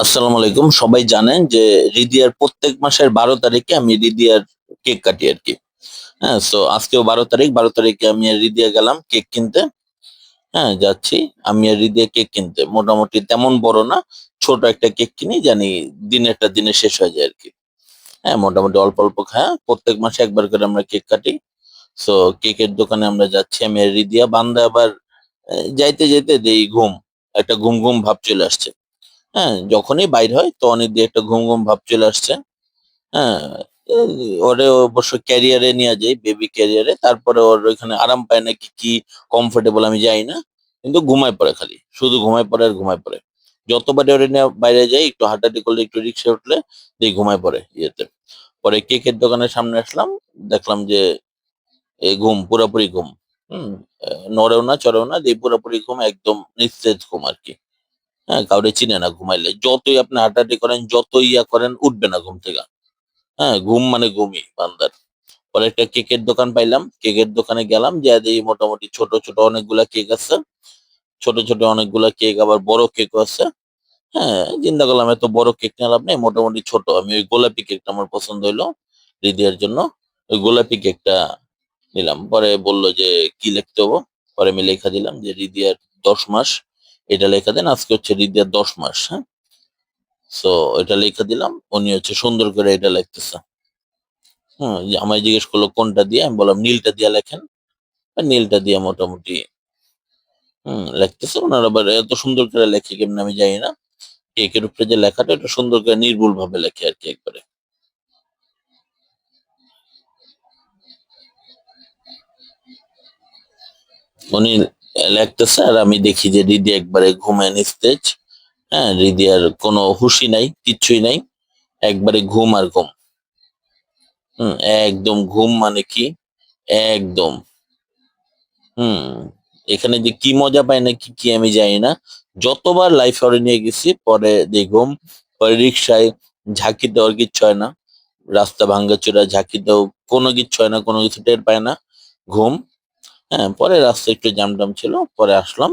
আসসালামু আলাইকুম। সবাই জানেন যে রিদিয়ার প্রত্যেক মাসের বারো তারিখে আমি রিদিয়ার কেক কাটি আর কি। হ্যাঁ তো আজকেও বারো তারিখ, বারো তারিখে আমি আর রিদিয়া গেলাম কেক কিনতে। হ্যাঁ যাচ্ছি। আমি আর রিদিয়া কেক কিনতে। মোটামুটি তেমন বড় না, ছোট একটা কেক কিনি, জানি দিনেরটা দিনে শেষ হয়ে যায় আর কি। হ্যাঁ মোটামুটি অল্প অল্প খায়। প্রত্যেক মাসে একবার করে আমরা কেক কাটি। তো কেকের দোকানে আমরা যাচ্ছি, আমি আর রিদিয়া। বান্দা আবার যাইতে যাইতে দেই ঘুম। একটা ঘুম ঘুম ভাব চলে আসছে। হ্যাঁ যখনই বাইর হয় তখনই দিয়ে একটা ঘুম ঘুম ভাব চলে আসছে। হ্যাঁ ওরে অবশ্য ক্যারিয়ারে নিয়ে যাই বেবি ক্যারিয়ারে তারপরে ওর ওইখানে আরাম পায় না কি কি কমফোর্টেবল আমি যাই না, কিন্তু ঘুমায় পড়ে খালি, শুধু ঘুমায় পড়ে আর ঘুমায় পড়ে। যতবারই ওরে নিয়ে বাইরে যাই, একটু হাঁটাহাঁটি করলে, একটু রিক্সা উঠলে, দিয়ে ঘুমায় পড়ে ইয়েতে। পরে কেকের দোকানের সামনে আসলাম, দেখলাম যে এই ঘুম, পুরোপুরি ঘুম, হুম নড়েও না, চড়েও না, দিয়ে পুরোপুরি ঘুম, একদম নিস্তেজ ঘুম আর কি। হ্যাঁ কাউরে চিনে না ঘুমাইলে। যতই আপনি হাঁটাহাঁটি করেন, যতই ইয়া করেন, উঠবে না ঘুম থেকে। হ্যাঁ ঘুম মানে ঘুমই, বান্দার। পরে একটা কেকের দোকান পাইলাম। কেকের দোকানে গেলাম যে দেখি মোটামুটি ছোট ছোট অনেকগুলা কেক আছে। ছোট ছোট অনেকগুলা কেক, আবার বড় কেকও আছে। হ্যাঁ চিন্তা করলাম, এত বড় কেক নিয়ে লাভ নেই, মোটামুটি ছোট। আমি ওই গোলাপি কেকটা আমার পছন্দ হইল রিদিয়ার জন্য। ওই গোলাপি কেকটা নিলাম। পরে বলল যে, কি লিখতে হব? পরে আমি লেখা দিলাম যে, রিদিয়ার দশ মাস এটা লেখা দেন, আজকে হচ্ছে রিদিয়ার দশ মাস হ্যাঁ? সো এটা লেখা দিলাম, উনি হচ্ছে সুন্দর করে এটা লিখতেছে। হুম আমায় জিজ্ঞেস করল, কোনটা দিয়ে? আমি বললাম, নীলটা দিয়ে লেখেন। নীলটা দিয়ে মোটামুটি, হুম, লিখতেছে। ওনার আবার এত সুন্দর করে লেখে কেমন আমি জানি না। কেকের উপরে যে লেখাটা, এটা সুন্দর করে নির্ভুল ভাবে লেখে আর কি একবারে। উনি লিখতেছে আর আমি দেখি যে রিদি একবারে ঘুমে নিস্তেজ হ্যাঁ রিদি আর কোনো হুশি নাই, কিচ্ছুই নাই। একবারে ঘুম আর ঘুম। হুম, একদম ঘুম মানে কি? একদম। হুম, এখানে যে কি মজা পায় না কি কি আমি জানি না। যতবার লাইফ ওরে নিয়ে গেছি, পরে দেখুম পরে রিক্সায় ঝাঁকি দেওয়ার কিচ্ছু হয় না। রাস্তা ভাঙ্গাচোরা, ঝাঁকি দেওয়া, কোনো কিচ্ছু হয় না, কোনো কিছু টের পায় না। ঘুম। হ্যাঁ পরে রাস্তায় একটু জামডাম ছিল, পরে আসলাম।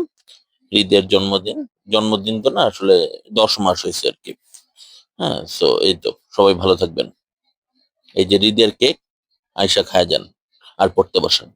ঈদের জন্মদিন জন্মদিন তো না আসলে দশ মাস হয়েছে আর কি। হ্যাঁ সো এই তো, সবাই ভালো থাকবেন। এই যে হৃদের কেক আয়সা খায় যান, আর পড়তে বসেন।